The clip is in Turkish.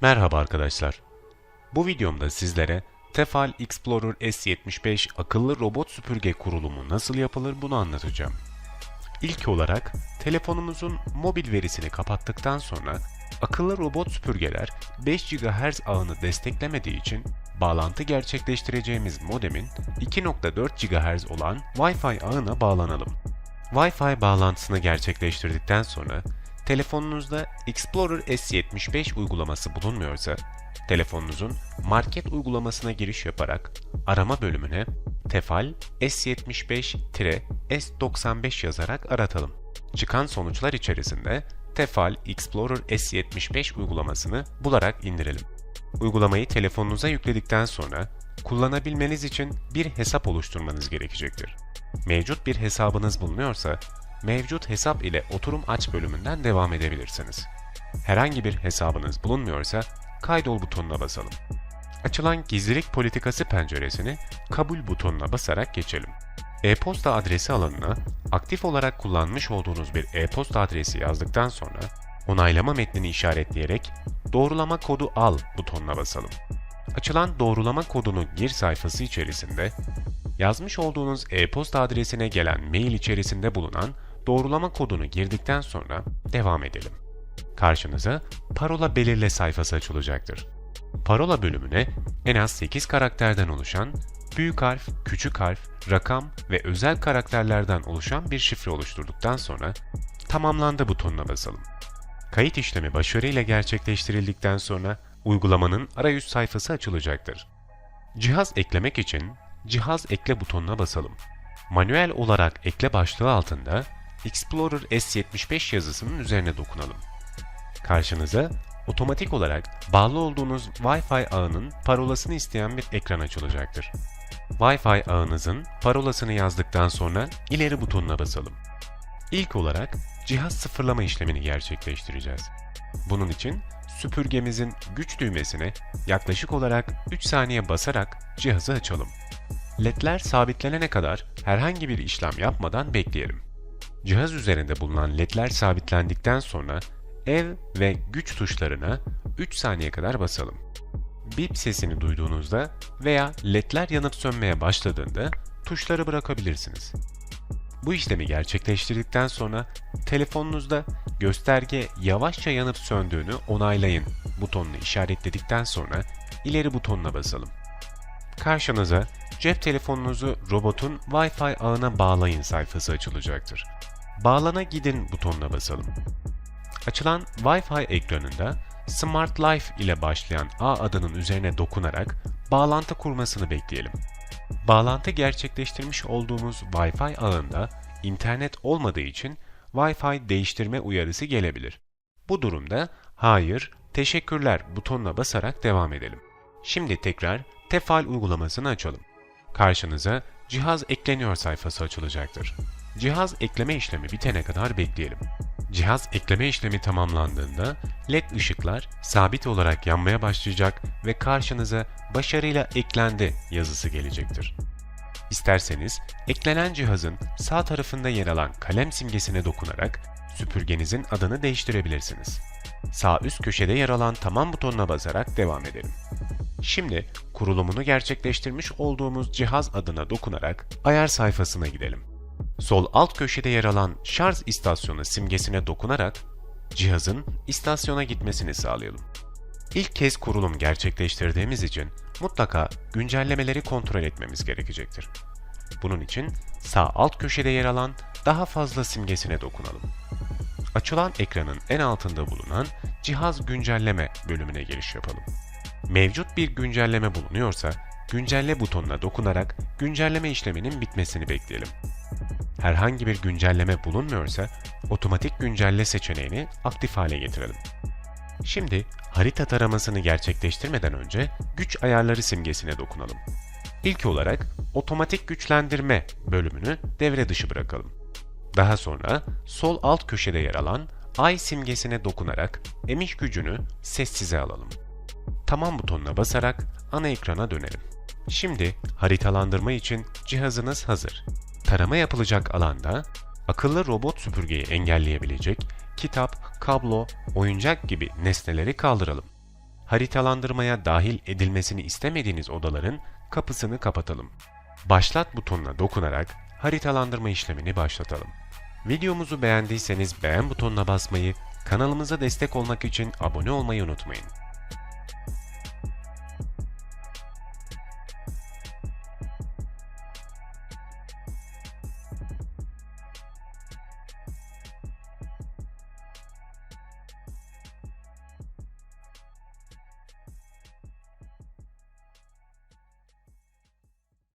Merhaba arkadaşlar. Bu videomda sizlere Tefal Explorer S75 akıllı robot süpürge kurulumu nasıl yapılır bunu anlatacağım. İlk olarak telefonumuzun mobil verisini kapattıktan sonra akıllı robot süpürgeler 5 GHz ağını desteklemediği için bağlantı gerçekleştireceğimiz modemin 2.4 GHz olan Wi-Fi ağına bağlanalım. Wi-Fi bağlantısını gerçekleştirdikten sonra telefonunuzda Explorer S75 uygulaması bulunmuyorsa telefonunuzun market uygulamasına giriş yaparak arama bölümüne Tefal S75-S95 yazarak aratalım. Çıkan sonuçlar içerisinde Tefal Explorer S75 uygulamasını bularak indirelim. Uygulamayı telefonunuza yükledikten sonra kullanabilmeniz için bir hesap oluşturmanız gerekecektir. Mevcut bir hesabınız bulunuyorsa, mevcut hesap ile oturum aç bölümünden devam edebilirsiniz. Herhangi bir hesabınız bulunmuyorsa, kaydol butonuna basalım. Açılan gizlilik politikası penceresini kabul butonuna basarak geçelim. E-posta adresi alanına aktif olarak kullanmış olduğunuz bir e-posta adresi yazdıktan sonra onaylama metnini işaretleyerek doğrulama kodu al butonuna basalım. Açılan doğrulama kodunu gir sayfası içerisinde yazmış olduğunuz e-posta adresine gelen mail içerisinde bulunan doğrulama kodunu girdikten sonra devam edelim. Karşınıza parola belirle sayfası açılacaktır. Parola bölümüne en az 8 karakterden oluşan büyük harf, küçük harf, rakam ve özel karakterlerden oluşan bir şifre oluşturduktan sonra tamamlandı butonuna basalım. Kayıt işlemi başarıyla gerçekleştirildikten sonra uygulamanın arayüz sayfası açılacaktır. Cihaz eklemek için Cihaz ekle butonuna basalım. Manuel olarak ekle başlığı altında Explorer S75 yazısının üzerine dokunalım. Karşınıza otomatik olarak bağlı olduğunuz Wi-Fi ağının parolasını isteyen bir ekran açılacaktır. Wi-Fi ağınızın parolasını yazdıktan sonra ileri butonuna basalım. İlk olarak cihaz sıfırlama işlemini gerçekleştireceğiz. Bunun için süpürgemizin güç düğmesine yaklaşık olarak 3 saniye basarak cihazı açalım. LED'ler sabitlenene kadar herhangi bir işlem yapmadan bekleyelim. Cihaz üzerinde bulunan LED'ler sabitlendikten sonra ev ve güç tuşlarına 3 saniye kadar basalım. Bip sesini duyduğunuzda veya ledler yanıp sönmeye başladığında tuşları bırakabilirsiniz. Bu işlemi gerçekleştirdikten sonra telefonunuzda gösterge yavaşça yanıp söndüğünü onaylayın butonunu işaretledikten sonra ileri butonuna basalım. Karşınıza cep telefonunuzu robotun Wi-Fi ağına bağlayın sayfası açılacaktır. Bağlana gidin butonuna basalım. Açılan Wi-Fi ekranında Smart Life ile başlayan ağ adının üzerine dokunarak bağlantı kurmasını bekleyelim. Bağlantı gerçekleştirmiş olduğumuz Wi-Fi ağında internet olmadığı için Wi-Fi değiştirme uyarısı gelebilir. Bu durumda hayır, teşekkürler butonuna basarak devam edelim. Şimdi tekrar Tefal uygulamasını açalım. Karşınıza cihaz ekleniyor sayfası açılacaktır. Cihaz ekleme işlemi bitene kadar bekleyelim. Cihaz ekleme işlemi tamamlandığında LED ışıklar sabit olarak yanmaya başlayacak ve karşınıza başarıyla eklendi yazısı gelecektir. İsterseniz eklenen cihazın sağ tarafında yer alan kalem simgesine dokunarak süpürgenizin adını değiştirebilirsiniz. Sağ üst köşede yer alan tamam butonuna basarak devam edelim. Şimdi kurulumunu gerçekleştirmiş olduğumuz cihaz adına dokunarak ayar sayfasına gidelim. Sol alt köşede yer alan şarj istasyonu simgesine dokunarak cihazın istasyona gitmesini sağlayalım. İlk kez kurulum gerçekleştirdiğimiz için mutlaka güncellemeleri kontrol etmemiz gerekecektir. Bunun için sağ alt köşede yer alan daha fazla simgesine dokunalım. Açılan ekranın en altında bulunan cihaz güncelleme bölümüne giriş yapalım. Mevcut bir güncelleme bulunuyorsa güncelle butonuna dokunarak güncelleme işleminin bitmesini bekleyelim. Herhangi bir güncelleme bulunmuyorsa otomatik güncelle seçeneğini aktif hale getirelim. Şimdi harita taramasını gerçekleştirmeden önce güç ayarları simgesine dokunalım. İlk olarak otomatik güçlendirme bölümünü devre dışı bırakalım. Daha sonra sol alt köşede yer alan ay simgesine dokunarak emiş gücünü sessize alalım. Tamam butonuna basarak ana ekrana dönelim. Şimdi haritalandırma için cihazınız hazır. Tarama yapılacak alanda akıllı robot süpürgeyi engelleyebilecek kitap, kablo, oyuncak gibi nesneleri kaldıralım. haritalandırmaya dahil edilmesini istemediğiniz odaların kapısını kapatalım. Başlat butonuna dokunarak haritalandırma işlemini başlatalım. Videomuzu beğendiyseniz beğen butonuna basmayı, kanalımıza destek olmak için abone olmayı unutmayın.